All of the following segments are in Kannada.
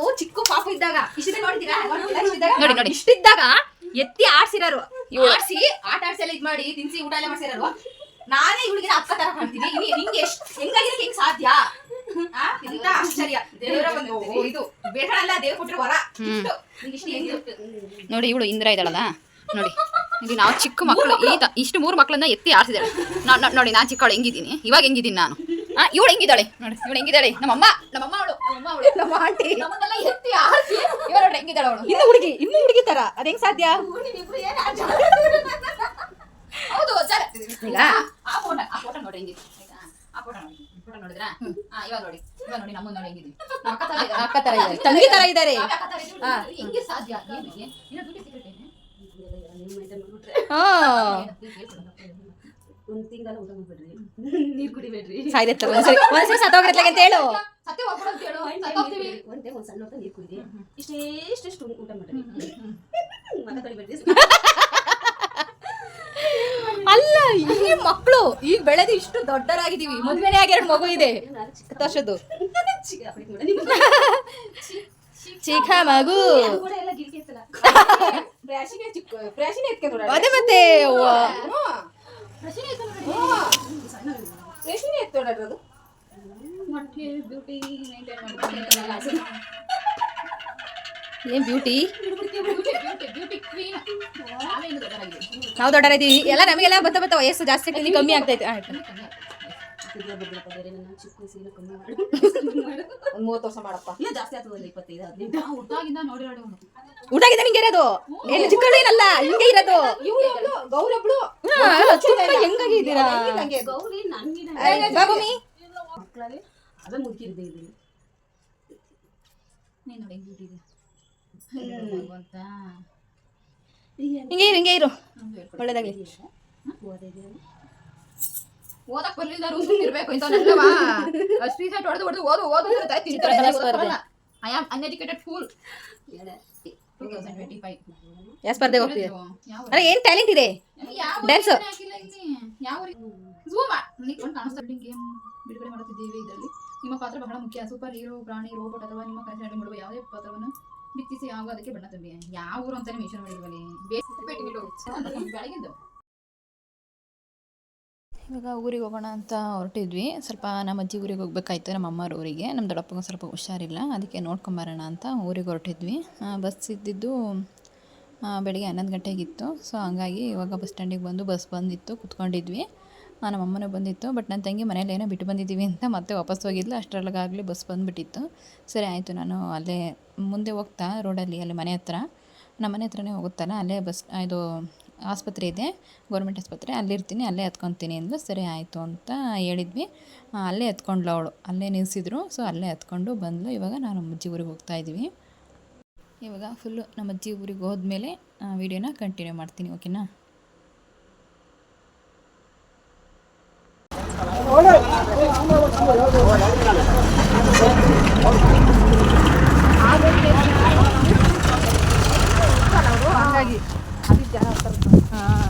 ನಾವು ಚಿಕ್ಕ ಪಾಪ ಇದ್ದಾಗ ಇಷ್ಟಿದೆ ನೋಡಿದ್ದೀರಾ? ನೋಡಿ, ನೋಡಿ. ಇಷ್ಟಿದ್ದಾಗ ಎತ್ತಿ ಆಡ್ಸಿರೋರು. ಆಡ್ಸಿ ಆಟ ಆಡ್ಸಿ ಎಲ್ಲ ಇದ್ ಮಾಡಿ ತಿನ್ಸಿ ಊಟ ಎಲ್ಲ ಮಾಡ್ಸಿರೋರು. ನಾನೇ ಇವಳಿಗೆ ಅಕ್ಕ ತರ ಕಾಣ್ತೀನಿ. ಇನಿ- ನಿಂಗೆ ಎಷ್ಟು ಹೆಂಗಾಗಿರಕ್ಕೆ ಹೆಂಗ್ ಸಾಧ್ಯ? ಎಂತ ಆಶ್ಚರ್ಯ. ದೇವರ ಬಂದು ಓ, ಇದು ಬೇಡ ಅಲ್ಲ ದೇವ್ರ ಕೊಟ್ಟಿರೋ ವರ? ನೋಡಿ ಇವಳು ಇಂದ್ರ ಇದ್ದಾಳಲ್ಲ? ನೋಡಿ. ಇಲ್ಲಿ ನಾವು ಚಿಕ್ಕ ಮಕ್ಕಳು ಈ ಇಷ್ಟು ಮೂರು ಮಕ್ಕಳನ್ನ ಎತ್ತಿ ಆಡ್ಸಿದಾಳೆ. ನಾ- ನಾ- ನೋಡಿ ನಾನು ಚಿಕ್ಕವಳು ಹೆಂಗಿದ್ದೀನಿ. ಇವಾಗ ಹೆಂಗಿದ್ದೀನಿ ನಾನು? ಆ ಇವಳು ಹೆಂಗಿದ್ದಾಳೆ? ನೋಡಿ ಇವಳು ಹೆಂಗಿದ್ದಾಳೆ? ನಮ್ಮಮ್ಮ ನಮ್ಮಮ್ಮ ನಮ್ಮ ಅವಳು ನಮ್ಮ ಆಂಟಿ. ಇನ್ನು ಹುಡುಗಿ ಇನ್ನು ಹುಡುಗಿ ತರ. ಅದ ಹೆಂಗ್ ಸಾಧ್ಯ? ಹೌದು ಸರ್. ಈಗ? ಆ ಫೋಟೋ ಆ ಫೋಟೋ ನೋಡಿ ಹೆಂಗಿದೆ? ಆ ಫೋಟೋ ನೋಡಿ ಫೋಟೋ ನೋಡಿದ್ರಾ? ಆ ಇವಾಗ ನೋಡಿ ಇವಾಗ ನೋಡಿ ನಮ್ಮನ್ನ ನೋಡಿ ನಮ್ಮ ಅಕ್ಕ ತರ ಇದ್ದಾರೆ. ತಂಗಿ ತರ ಇದ್ದಾರೆ. ಹಾ. ಹೆಂಗೆ ಸಾಧ್ಯ? ಏನು ಏನು ಇನ್ನೂ ದುಡ್ಡು? ಹಾ. ಒಂದ್ ತಿಂಗಳ ಊಟ ಮಾಡ್ಬಿಡ್ರಿ. ನೀರ್ ಕುಡಿಬೇಡ್ರಿ. ಸಾಯ್ದೈತೆ ಒಂದ್ಸರಿ ಒಂದ್ಸರಿ ಸತ್ತೋಗ್ರತ್ಲಾಗ ಅಂತ ಹೇಳು. ಸತ್ಯ ಹೋಗ್ಬಿಡು ಅಂತ ಹೇಳು ಸತ್ತೋಗ್ತೀವಿ. ಒಂದ್ ಟೈಮ್ ಒಂದ್ ಸಣ್ಣ ನೀರ್ ಇಷ್ಟೇ ಇಷ್ಟೆಷ್ಟು ಊಟ ಮಾಡ್ರಿ ಅಲ್ಲ ಈ ಮಕ್ಕಳು ಈಗ ಬೆಳೆದು ಇಷ್ಟು ದೊಡ್ಡರಾಗಿದೀವಿ ಮದುವೆನೆ ಆಗಿ ಎರಡು ಮಗು ಇದೆ. ಹತ್ತು ವರ್ಷದ್ದು ಚಿಕ್ಕ ಮಗು. ಎಲ್ಲ ಗಿಲ್ಕಿ ಇತ್ತಲ್ಲ. ಬ್ಯೂಟಿ ಮೇಂಟೈನ್ ಏನ್ ಬ್ಯೂಟಿ ಬ್ಯೂಟಿ ಕ್ವೀನ್ ನಾವೇನು ದೊಡ್ಡವರಾಗಿದ್ದೀವಿ ನಾವು ದೊಡ್ಡರಿದೀವಿ ಎಲ್ಲ ನಮಗೆಲ್ಲ ಬತ್ತ ಬತ್ತ ವಯಸ್ಸು ಜಾಸ್ತಿ ಆಗ್ತೈತಿ. ಕಮ್ಮಿ ಆಗ್ತೈತೆ. ಆಯ್ತು ಮೂವತ್ತು ವರ್ಷ ಮಾಡಪ್ಪ. ಜಾಸ್ತಿ ಆಗ್ತದಲ್ಲ ಇಪ್ಪತ್ತೈದು ಹದಿನೆಂಟು ಊಟಾಗಿದೆ ಇರೋದು? ಏನು ಚಿಕ್ಕಳೇನಲ್ಲ ಹಿಂಗೆ ಇರೋದು? ಗೌರಬ್ಳು ಹೆಂಗಾಗಿದ್ದೀರಾ? ಗೌರಿ ಮಕ್ಕಳಲ್ಲಿ ಅವೇ ಮುಗಿದೇ ಇದೆ ನೀನು ನೋಡಿ ಬ್ಯೂಟಿ ಇದೆ ಭಗವಂತ ಹಿಂಗೆ ಇರು ಹಿಂಗೆ ಇರು. ಒಳ್ಳೇದಾಗ್ಲಿ. ಓದಕ್ ಬರ್ಲಿಲ್ಲ ರೂಮ್ ಇರ್ಬೇಕು ಇಂಥವನ್ನೆಲ್ಲವಾ ಹೊಡೆದು ಹೊಡೆದು ಓದು ಓದು ತಿಂತಾರೆ ಐ ಆಮ್ ಅನ್ಎಜುಕೇಟೆಡ್ ಫೂಲ್ ಯಾವ ಸ್ಪರ್ಧೆಗೆ ಹೋಗ್ತೀಯ? ಅರೆ ಏನ್ ಟ್ಯಾಲೆಂಟ್ ಇದೆ? ಡ್ಯಾನ್ಸ್ ಯಾವ ಝೂಮ್ ನಿಂತ್ಕೊಂಡು ಕಾಣಿಸ್ತಾ ಗೇಮ್ ಬಿಡುಗಡೆ ಮಾಡುತ್ತಿದ್ದೇವೆ ಇದರಲ್ಲಿ? ನಿಮ್ಮ ಪಾತ್ರ ಬಹಳ ಮುಖ್ಯ. ಸೂಪರ್ ಹೀರೋ, ಪ್ರಾಣಿ, ರೋಬೋಟ್ ಅಥವಾ ನಿಮ್ಮ ಕನಸಿನಲ್ಲಿ ಮಾಡುವ ಯಾವುದೇ ಪಾತ್ರವನ್ನು ಬಿತ್ತಿಸಿ ಯಾವ ಅದಕ್ಕೆ ಬಣ್ಣ ತುಂಬಿ. ಯಾವ ಊರು ಅಂತಾನೆ ಮೆನ್ಷನ್ ಬೆಳಗಿದ್ದು ಇವಾಗ ಊರಿಗೆ ಹೋಗೋಣ ಅಂತ ಹೊರಟಿದ್ವಿ. ಸ್ವಲ್ಪ ನಮ್ಮ ಅಜ್ಜಿ ಊರಿಗೆ ಹೋಗ್ಬೇಕಾಯ್ತು, ನಮ್ಮ ಅಮ್ಮರ ಊರಿಗೆ. ನಮ್ಮ ದೊಡ್ಡಪ್ಪಗೆ ಸ್ವಲ್ಪ ಹುಷಾರಿಲ್ಲ. ಅದಕ್ಕೆ ನೋಡ್ಕೊಂಬರೋಣ ಅಂತ ಊರಿಗೆ ಹೊರಟಿದ್ವಿ. ಬಸ್ ಇದ್ದಿದ್ದು ಬೆಳಗ್ಗೆ ಹನ್ನೊಂದು ಗಂಟೆಗಿತ್ತು ಸೊ, ಹಂಗಾಗಿ ಇವಾಗ ಬಸ್ ಸ್ಟ್ಯಾಂಡಿಗೆ ಬಂದು ಬಸ್ ಬಂದಿತ್ತು, ಕುತ್ಕೊಂಡಿದ್ವಿ. ನಮ್ಮ ಅಮ್ಮನೂ ಬಂದಿತ್ತು ಬಟ್ ನನ್ನ ತಂಗಿ ಮನೇಲಿ ಏನೋ ಬಿಟ್ಟು ಬಂದಿದ್ದೀವಿ ಅಂತ ಮತ್ತೆ ವಾಪಸ್ ಹೋಗಿದ್ಲು. ಅಷ್ಟರೊಳಗಾಗಲಿ ಬಸ್ ಬಂದುಬಿಟ್ಟಿತ್ತು. ಸರಿ ಆಯಿತು, ನಾನು ಅಲ್ಲೇ ಮುಂದೆ ಹೋಗ್ತಾ ರೋಡಲ್ಲಿ ಅಲ್ಲಿ ಮನೆ ಹತ್ರ. ನಮ್ಮ ಮನೆ ಹತ್ರನೇ ಹೋಗುತ್ತಲ್ಲ, ಅಲ್ಲೇ ಬಸ್ ಇದು ಆಸ್ಪತ್ರೆ ಇದೆ ಗೌರ್ಮೆಂಟ್ ಆಸ್ಪತ್ರೆ. ಅಲ್ಲಿರ್ತೀನಿ, ಅಲ್ಲೇ ಹತ್ಕೊತೀನಿ ಅಂದ್ಲು. ಸರಿ ಆಯಿತು ಅಂತ ಹೇಳಿದ್ವಿ. ಅಲ್ಲೇ ಹತ್ಕೊಂಡ್ಲು ಅವಳು. ಅಲ್ಲೇ ನಿಲ್ಲಿಸಿದ್ರು ಸೊ ಅಲ್ಲೇ ಹತ್ಕೊಂಡು ಬಂದ್ಲು. ಇವಾಗ ನಾನು ನಮ್ಮ ಅಜ್ಜಿ ಊರಿಗೆ ಹೋಗ್ತಾ ಇದ್ದೀವಿ. ಇವಾಗ ಫುಲ್ಲು ನಮ್ಮ ಅಜ್ಜಿ ಊರಿಗೆ ಹೋದ್ಮೇಲೆ ವೀಡಿಯೋನ ಕಂಟಿನ್ಯೂ ಮಾಡ್ತೀನಿ ಓಕೆನಾ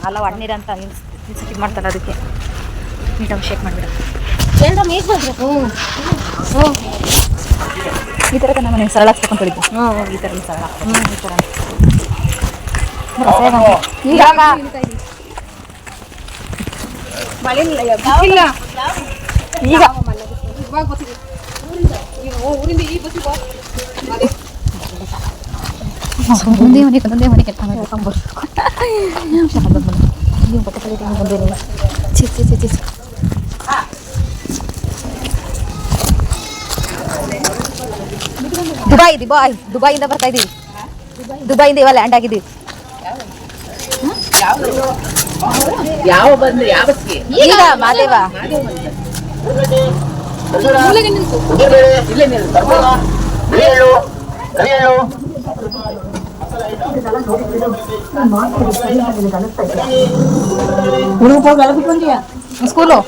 ಅಲ್ಲ ಒಣ್ಣೀರ್ ಅಂತ ಇದು ಮಾಡ್ತಾರೆ ಅದಕ್ಕೆ. ಮೀಟಮ್ ಶೇಕ್ ಮಾಡಿಬಿಡ. ಈ ಥರ ನಮ್ಮ ಮನೆ ಸರಳ ಹಾಕ್ಸ್ಕೊಂಡಿದ್ದು ಹ್ಞೂ ಈ ಥರ ಸರಳ ಈ ಥರ ಮಳೆ ಇಲ್ಲ. ಈಗ ಒಂದೇ ಮನೆ ಒಂದೇ ಮನೆ ಕೆಲಸ ದುಬೈ ದುಬೈ ದುಬೈಯಿಂದ ಬರ್ತಾ ಇದೀವಿ. ದುಬೈಯಿಂದ ಇವಾಗ ಲ್ಯಾಂಡ್ ಆಗಿದ್ದೀವಿ. ಯಾವ ಬಂದು ಯಾವ ಬಸ್ಗೆ? ಈಗ ಮಾದೇವ. ಕರಿಯಳು ಸ್ಕೂಲು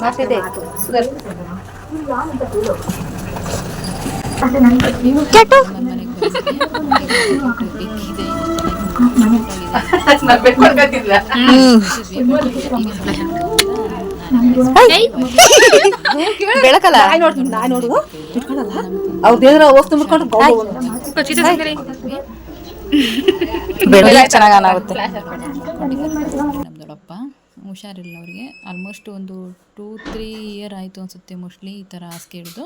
ಮಾಡ್ತಿದ್ದೆ ಬೆಳ್ಕೊಳ್ಕತ್ತಿಲ್ಲ ಬೆಳಕಲ್ಲ? ನಾಯಿ ನೋಡ್ತೀನಿ ನಾಯಿ ನೋಡು. ಇಟ್ಕೊಳಲ್ಲ ಅವ್ರ ದೇವ್ರ ಹೋಗ್ ತುಂಬಿಕೊಂಡು ಬೆಳಗ್ಗೆ ಚೆನ್ನಾಗಿ ಆಗುತ್ತೆ. ನಮ್ಮ ದೊಡ್ಡಪ್ಪ ಹುಷಾರಿಲ್ಲ ಅವ್ರಿಗೆ. ಆಲ್ಮೋಸ್ಟ್ ಒಂದು ಟೂ ತ್ರೀ ಇಯರ್ ಆಯಿತು ಅನ್ಸುತ್ತೆ ಮೋಸ್ಟ್ಲಿ ಈ ಥರ ಹಾಸಿಗೆ ಹಿಡಿದು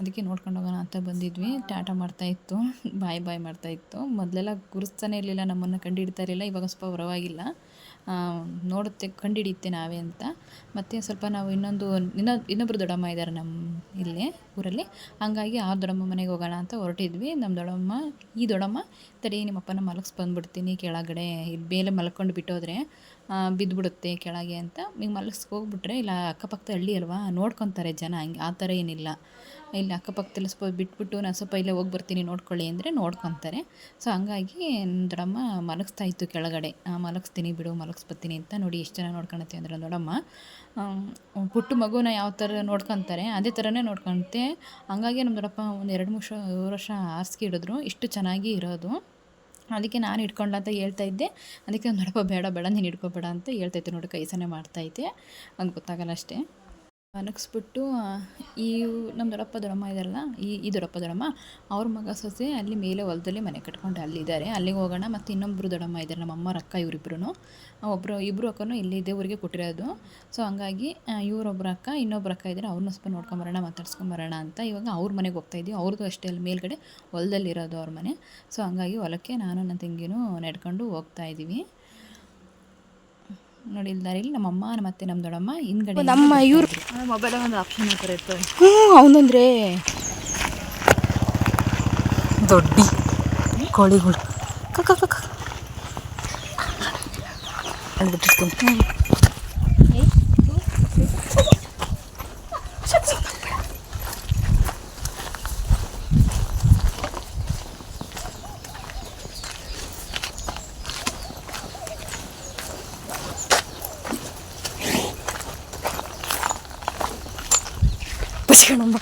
ಅದಕ್ಕೆ ನೋಡ್ಕೊಂಡು ಹೋಗೋಣ ಅಂತ ಬಂದಿದ್ವಿ. ಟಾಟಾ ಮಾಡ್ತಾ ಇತ್ತು. ಬಾಯ್ ಬಾಯ್ ಮಾಡ್ತಾ ಇತ್ತು. ಮೊದಲೆಲ್ಲ ಗುರುಸ್ತಾನೆ ಇರಲಿಲ್ಲ, ನಮ್ಮನ್ನು ಕಂಡುಹಿಡ್ತಾ ಇರಲಿಲ್ಲ, ಇವಾಗ ಸ್ವಲ್ಪ ಪರವಾಗಿಲ್ಲ. ನೋಡುತ್ತೆ ಕಂಡುಹಿಡಿಯುತ್ತೆ ನಾವೇ ಅಂತ. ಮತ್ತು ಸ್ವಲ್ಪ ನಾವು ಇನ್ನೊಂದು ಇನ್ನೊಂದು ಇನ್ನೊಬ್ಬರು ದೊಡ್ಡಮ್ಮ ಇದ್ದಾರೆ ನಮ್ಮ ಇಲ್ಲೇ, ಊರಲ್ಲಿ. ಹಂಗಾಗಿ ಆ ದೊಡ್ಡಮ್ಮ ಮನೆಗೆ ಹೋಗೋಣ ಅಂತ ಹೊರಟಿದ್ವಿ. ನಮ್ಮ ದೊಡ್ಡಮ್ಮ, ಈ ದೊಡ್ಡಮ್ಮ, ತಡಿ ನಿಮ್ಮಪ್ಪನ ಮಲಗಿಸ್ ಬಂದ್ಬಿಡ್ತೀನಿ ಕೆಳಗಡೆ ಮೇಲೆ ಮಲ್ಕೊಂಡು ಬಿಟ್ಟೋದ್ರೆ. ಬಿದ್ದುಬಿಡುತ್ತೆ ಕೆಳಗೆ ಅಂತ. ಈಗ ಮಲಗಿಸ್ಕೋಗ್ಬಿಟ್ರೆ ಇಲ್ಲ ಅಕ್ಕಪಕ್ಕದ ಹಳ್ಳಿ ಅಲ್ವಾ, ನೋಡ್ಕೊತಾರೆ ಜನ, ಹಂಗೆ ಆ ಥರ ಏನಿಲ್ಲ. ಇಲ್ಲಿ ಅಕ್ಕಪಕ್ಕದಲ್ಲಿ ಸ್ವಲ್ಪ ಬಿಟ್ಬಿಟ್ಟು ನಾನು ಸ್ವಲ್ಪ ಇಲ್ಲೇ ಹೋಗಿ ಬರ್ತೀನಿ ನೋಡ್ಕೊಳ್ಳಿ ಅಂದರೆ ನೋಡ್ಕೊತಾರೆ. ಸೊ ಹಂಗಾಗಿ ದೊಡ್ಡಮ್ಮ ಮಲಗಿಸ್ತಾ ಇತ್ತು ಕೆಳಗಡೆ. ಮಲಗಿಸ್ತೀನಿ ಬಿಡು, ಮಲಗಿಸ್ಬತ್ತೀನಿ ಅಂತ ನೋಡಿ ಎಷ್ಟು ಜನ ನೋಡ್ಕೊಳತ್ತೆ ಅಂದ್ರೆ ದೊಡ್ಡಮ್ಮ ಪುಟ್ಟು ಮಗುನ ಯಾವ ಥರ ನೋಡ್ಕೊತಾರೆ, ಅದೇ ಥರನೇ ನೋಡ್ಕೊಳುತ್ತೆ ಹಂಗಾಗಿ ನಮ್ಮ ದೊಡ್ಡಪ್ಪ ಒಂದು ಎರಡು ಮೂರು ವರ್ಷ ಮೂರು ವರ್ಷ ಹಿಡಿದ್ರು, ಇಷ್ಟು ಚೆನ್ನಾಗಿ ಇರೋದು. ಅದಕ್ಕೆ ನಾನು ಇಟ್ಕೊಂಡ ಅಂತ ಹೇಳ್ತಾ ಇದ್ದೆ. ಅದಕ್ಕೆ ನೋಡಪ್ಪ ಬೇಡ ಬೇಡ, ನೀನು ಇಟ್ಕೋಬೇಡ ಅಂತ ಹೇಳ್ತಾ ಇದ್ದೆ. ನೋಡಿ ಕೈ ಮಾಡ್ತಾ ಇದ್ದೆ. ಅಂತ ಗೊತ್ತಾಗಲ್ಲ ಅಷ್ಟೇ. ಮನಗಿಸ್ಬಿಟ್ಟು ಈ ನಮ್ಮ ದೊಡ್ಡಪ್ಪ ದೊಡ್ಡಮ್ಮ ಇದಾರಲ್ಲ, ಈ ಈ ದೊಡ್ಡಪ್ಪ ದೊಡ್ಡಮ್ಮ, ಅವ್ರ ಮಗ ಸೊಸೆ ಅಲ್ಲಿ ಮೇಲೆ ಹೊಲದಲ್ಲಿ ಮನೆ ಕಟ್ಕೊಂಡು ಅಲ್ಲಿದ್ದಾರೆ ಅಲ್ಲಿಗೆ ಹೋಗೋಣ, ಮತ್ತು ಇನ್ನೊಬ್ಬರು ದೊಡ್ಡಮ್ಮ ಇದ್ದಾರೆ ನಮ್ಮ ಅಮ್ಮರ ಅಕ್ಕ ಇವರಿಬ್ರು ಒಬ್ಬರು ಇಬ್ಬರು ಅಕ್ಕನೂ ಇಲ್ಲಿ ಇದೇ ಊರಿಗೆ ಕೊಟ್ಟಿರೋದು. ಸೊ ಹಂಗಾಗಿ ಇವರೊಬ್ಬರ ಅಕ್ಕ ಇನ್ನೊಬ್ಬರು ಅಕ್ಕ ಇದ್ದಾರೆ ಅವ್ರನ್ನ ಸ್ವಲ್ಪ ನೋಡ್ಕೊಂಬರೋಣ ಮಾತಾಡ್ಸ್ಕೊಂಬರೋಣ ಅಂತ ಇವಾಗ ಅವ್ರ ಮನೆಗೆ ಹೋಗ್ತಾ ಇದ್ದೀವಿ ಅವ್ರದ್ದು ಅಷ್ಟೇ ಅಲ್ಲಿ ಮೇಲ್ಗಡೆ ಹೊಲದಲ್ಲಿರೋದು ಅವ್ರ ಮನೆ. ಸೊ ಹಂಗಾಗಿ ಹೊಲಕ್ಕೆ ನಾನು, ನನ್ನ ತಂಗಿನೂ ನಡ್ಕೊಂಡು ಹೋಗ್ತಾ ಇದ್ದೀವಿ ನೋಡಿ ಇಲ್ಲಿ ದಾರಿಲಿ ನಮ್ಮ ಅಮ್ಮ ಮತ್ತೆ ನಮ್ಮ ದೊಡ್ಡಮ್ಮ ಹಿಂದ್ಗಡೆ ನಮ್ಮ ಇವ್ರು ಮೊಬೈಲ್ ಒಂದು ಆಪ್ಷನ್ ಇರ್ತವೆ ಹ್ಞೂ ಅವನಂದ್ರೆ ದೊಡ್ಡಿ ಕೋಳಿಗಳು. ಕಕ್ಕ ಕಕ್ಕ ಅಂದ್ಬಿಟ್ಟಿರ್ತೀನಿ ಬಸ್ಕಣಮ್ಮ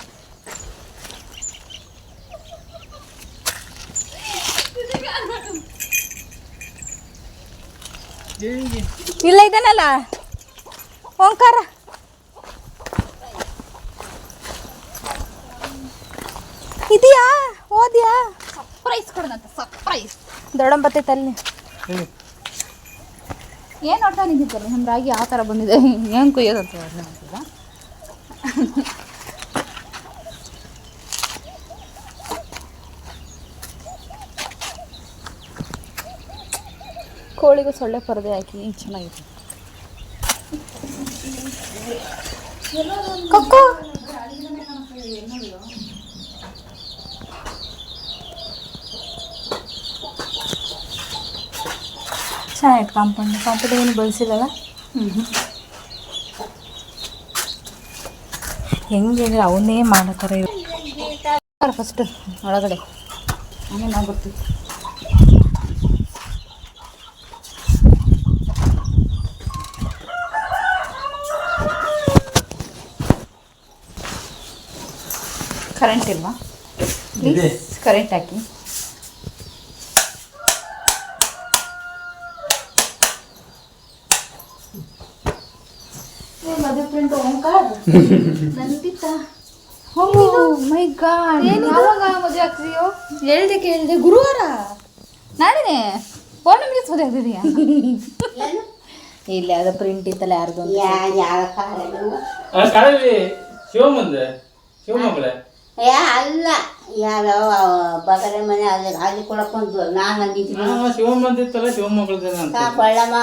ಇಲ್ಲ ಇದ್ದಾನಲ್ಲ ಓಂಕಾರ. ಇದೆಯಾ? ಓದಿಯಾ? ಸರ್ಪ್ರೈಸ್ ಕೊಡೋದಂತ ಸರ್ಪ್ರೈಸ್ ದೊಡ್ಡಂಬತ್ತೆ ತಲ್ಲಿ ಏನು ಅರ್ಥ ನಿಂತಿದ್ದಲ್ಲ ನಮ್ಮ ರಾಗಿ ಯಾವ ಥರ ಬಂದಿದೆ. ಏನು ಕುಯ್ಯೋದಂತ ಕೋಳಿಗೂ ಸೊಳ್ಳೆ ಪರದೆ ಹಾಕಿ ಚೆನ್ನಾಗಿದೆ. ಕೊಕ್ಕೋ! ಚೆನ್ನಾಗಿತ್ತು ಕಾಂಪೌಂಡ್. ಕಾಂಪೌಂಡ್ ಏನು ಬೆಳೆಸಿಲ್ಲಲ್ಲ? ಹೆಂಗೆ ಅವನ್ನೇ ಮಾಡೋ ಥರ ಫಸ್ಟ್ ಒಳಗಡೆ. ಆಮೇಲೆ ಆಗುತ್ತೆ ಕರೆಂಟ್ ಇಲ್ವಾ? ಪ್ಲೀಸ್ ಕರೆಂಟ್ ಹಾಕಿ. ಮೈ ಗಾಡ್ ಯಾವಾಗ ಮದುವೆ ಆಗ್ತೀಯೋ? ಹೇಳ್ದೆ ಕೇಳಿದೆ ಗುರುವಾರ? ನಾಳೆನೆ? ನಂಬರ್ ಮದುವೆ ಆಗ್ತಿದೀಯಾ? ಇಲ್ಲ ಅದು ಪ್ರಿಂಟ್ ಇತ್ತಲ್ಲ ಯಾರ್ದು ಕಾಲೇಜಿ ಶಿವಮೊಂದ ಶಿವಮೊಗ್ಗಲ ಏ ಅಲ್ಲ. ಯಾವ್ಯಾವ ಬಗಲ ಮನೆ ಅಲ್ಲಿ ಅಲ್ಲಿ ಕೊಡಕ್ಕೊಂದು ನಾನು ಅಂದಿದ್ದೀನಿ ಶಿವಮೊಗ್ಗ ಇತ್ತಲ್ಲ ಶಿವಮೊಗ್ಗದ ಅಂತ. ಕೊಳ್ಳಮ್ಮ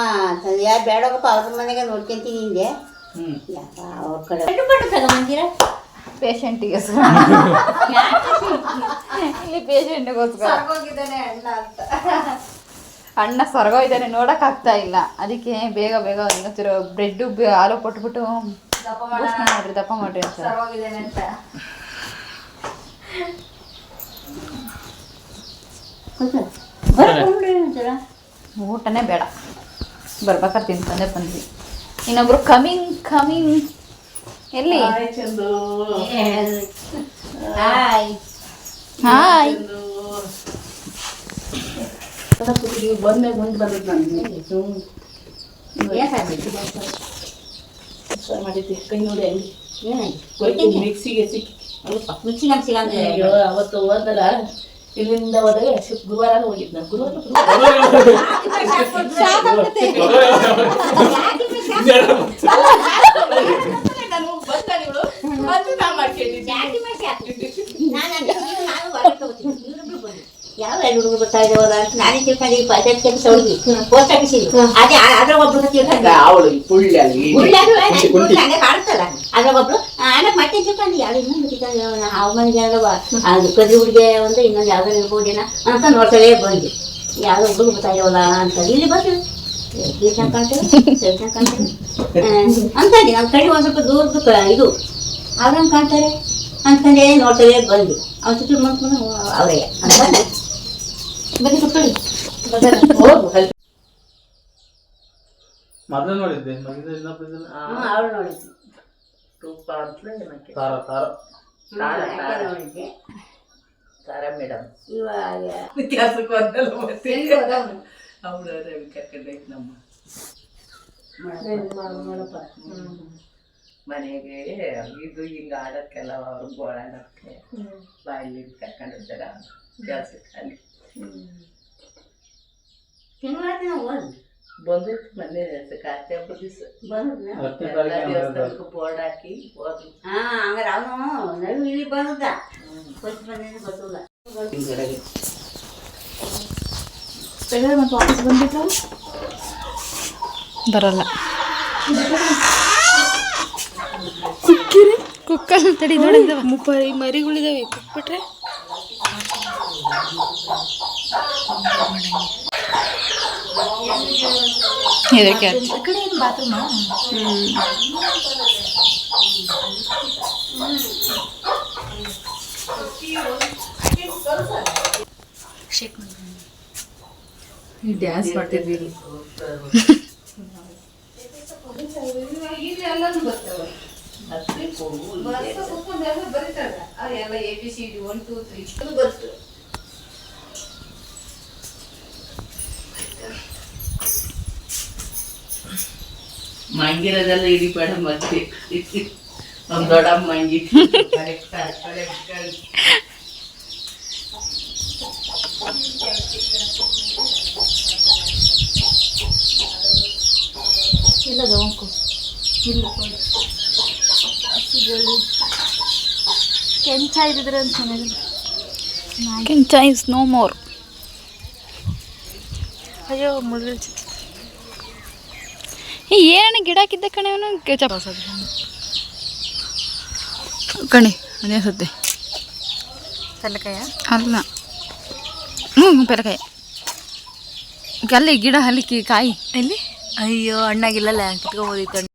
ಯಾ ಬೇಡಪ್ಪ ಅವ್ರ ಮನೆಗೆ ನೋಡ್ಕೊಂತೀನಿ ಹಿಂದೆ ಅವ್ರ ಕಡೆ. ಬಣ್ಣ ತಗೊಂಬಂದಿರ? ಪೇಷಂಟಿಗೆ ಇಲ್ಲಿ ಪೇಷಂಟಿಗೋಸ್ಕರ ಅಣ್ಣ ಸ್ವರ್ಗೋಯ್ದಾನೆ ನೋಡಕ್ ಆಗ್ತಾ ಇಲ್ಲ. ಅದಕ್ಕೆ ಬೇಗ ಬೇಗ ಬ್ರೆಡ್ಡು ಬ್ರೆಡ್ ಹಾಲು ಕೊಟ್ಬಿಟ್ಟು ದಪ್ಪ ಮಾಡ್ರಿ ದಪ್ಪ ಮಾಡ್ರಿ ಅಂತ. ಊಟನೇ ಬೇಡ. ಬರ್ಬೇಕಾದ್ರೆ ತಿನ್ಕೊಂಡೆ ಬಂದ್ವಿ. ಇನ್ನೊಬ್ರು ಕಮಿಂಗ್ ಕಮಿಂಗ್ ಎಲ್ಲಿ? ಹಾಯ್ ಹಾಯ್ ಬಂದ್ಮೇಲೆ ಮುಂದೆ ಬಂದದ್ದು ನನಗೆ ಮಾಡಿದ್ದೆ ಕೈ ನೋಡಿ ಹಂಗೆ. ಮಿಕ್ಸಿಗೆ ಸಿಕ್ಕಿ. ಅಲ್ಲಪ್ಪ ಮಿಕ್ಸಿ ನಮ್ಮ ಸಿಗಂದ್ರೆ ಅಯ್ಯೋ ಅವತ್ತು ಹೋದಲ್ಲ ಇಲ್ಲಿಂದ ಹೋದಾಗ ಗುರುವಾರ ಹೋಗಿದ್ ಗುರುವಾರ ನಾನು ಗುರುವಾರ ಯಾವ ಎರಡು ಹುಡುಗರು ಬರ್ತಾ ಇದ್ದಾವಲ್ಲ ಅಂತ ನಾನೇ ತಿಳ್ಕೊಂಡು ಈ ಪಂಚಾಯತ್ ಕೆಲಸ ಹುಡುಗಿ ಪೋಸ್ಟ್ ಆಫೀಸ್ ಅದೇ ಅದ್ರ ಒಬ್ರು ತಿಳ್ಕೊಂಡು ಅವಳು ಪುಳ್ಳಿ ಅಲ್ಲಿ ಗುಳ್ಳಾರು ಹಂಗೆ ಕಾಡುತ್ತಲ್ಲ ಅದ್ರಾಗ ಒಬ್ರು ತಿಳ್ಕೊಂಡು ಯಾರು ಇನ್ನೊಂದು ತಿಳ್ಕೊಂಡು ಅವನಿಗೆ ಅದು ಕದಿ ಹುಡುಗಿ ಒಂದು ಇನ್ನೊಂದು ಯಾವ್ದಾರು ಇರ್ಬೋದೇನ ಅಂತ ನೋಡ್ತಾಳೆ ಬಂದು ಯಾವ ಹುಡುಗ ಅಂತ ಇಲ್ಲಿ ಕಾಣ್ತೇವೆ ಅಂತ ನಮ್ಮ ಕಡೆ ಒಂದು ಸ್ವಲ್ಪ ದೂರದ್ದು ಇದು ಅವ್ರಂಗೆ ಕಾಣ್ತಾರೆ ಅಂತಂದೇ ನೋಡ್ತೇವೆ ಬಂದು ಅವ್ರ ಸುತ್ತ ಮಾಡ್ಕೊಂಡು ಅವರೇ ಅಂತ ಕುತ್ಕೊಳ್ಳಿ ಅಲ್ಲಿ ಮೊದಲು ನೋಡಿದ್ದೆ ಅವ್ರು ಇನ್ನೊಬ್ಬ ರೂಪ ಅಂತಲೇ ಏನಕ್ಕೆ ಖಾರ ಖಾರ ತಾರ, ತಾರ. ನೋಡಿದ್ದೆ ತಾರ ಮೇಡಮ್. ಇವಾಗ ವ್ಯತ್ಯಾಸಕ್ಕೆ ಒಂದಲ್ಲ ಮತ್ತೆ. ಅವಳು ರವಿ ಕರ್ಕೊಂಡೈತೆ ನಮ್ಮ ಮನೆಗೆ ಇದು ಹಿಂಗ ಆಡೋಕ್ಕೆಲ್ಲ ಅವ್ರು ಗೋಳಾಡಕ್ಕೆ ಬಾಯಲ್ಲಿ ಕರ್ಕೊಂಡಿರ್ತಾರ ಕೆಲಸಕ್ಕೆ ಅಲ್ಲಿ ತಿಂಗಳ ಬಂದಿತ್ತು ಮೊನ್ನೆ ಹಬ್ಬದ ದಿವಸ ಎಲ್ಲ ದೇವಸ್ಥಾನಕ್ಕೆ ಬೋರ್ಡ್ ಹಾಕಿ ಹೋದ್ವಿ. ಹಾ ಹಂಗಾರೆ ಅವನು ನಾವು ಇಲ್ಲಿ ಬಂದ. ಫಸ್ಟ್ ಬಂದಿದ್ದು ಗೊತ್ತಿಲ್ಲ. ತೆಗೆದ್ರೆ ಮತ್ತೆ ವಾಪಸ್ ಬರಲ್ಲ. ಕುಕ್ಕಿರಿ? ಕುಕ್ಕಲ್ಲಿ ತಡಿ ನೋಡಿದ ಮರಿಗಳಿದಾವೆ ಕುಕ್ಬಿಟ್ರೆ. ಇದಕ್ಕೆ ಡ್ಯಾನ್ಸ್ ಮಾಡ್ತಿದ್ವಿ ಹೋಗು ಎಲ್ಲ A B C D one two three ಮಂಗಿರೋದೆಲ್ಲ ಹಿಡಿಬೇಡ ಮತ್ತೆ ನಮ್ಮ ದೊಡ್ಡಮ್ಮ ಮಂಗಿ. Correct correct correct Kencha is no more ಅಯ್ಯೋ ಮುಳ್ಳು ಏನು ಗಿಡಕ್ಕಿದ್ದ ಕಣೆ ಅವನು? ಕೆಚಪ್. ಕಣೆ ಅದೇ ಸದ್ದೆ ಪಲ್ಲಕಾಯ ಅಲ್ಲ. ಹ್ಞೂ ಪೆರಕಾಯಿ ಅಲ್ಲಿ ಗಿಡ ಹಲಿಕಿ ಕಾಯಿ. ಎಲ್ಲಿ? ಅಯ್ಯೋ ಹಣ್ಣಾಗಿಲ್ಲಲ್ಲ ಕಿತ್ಕೊಂಬೋದಿತ್ತು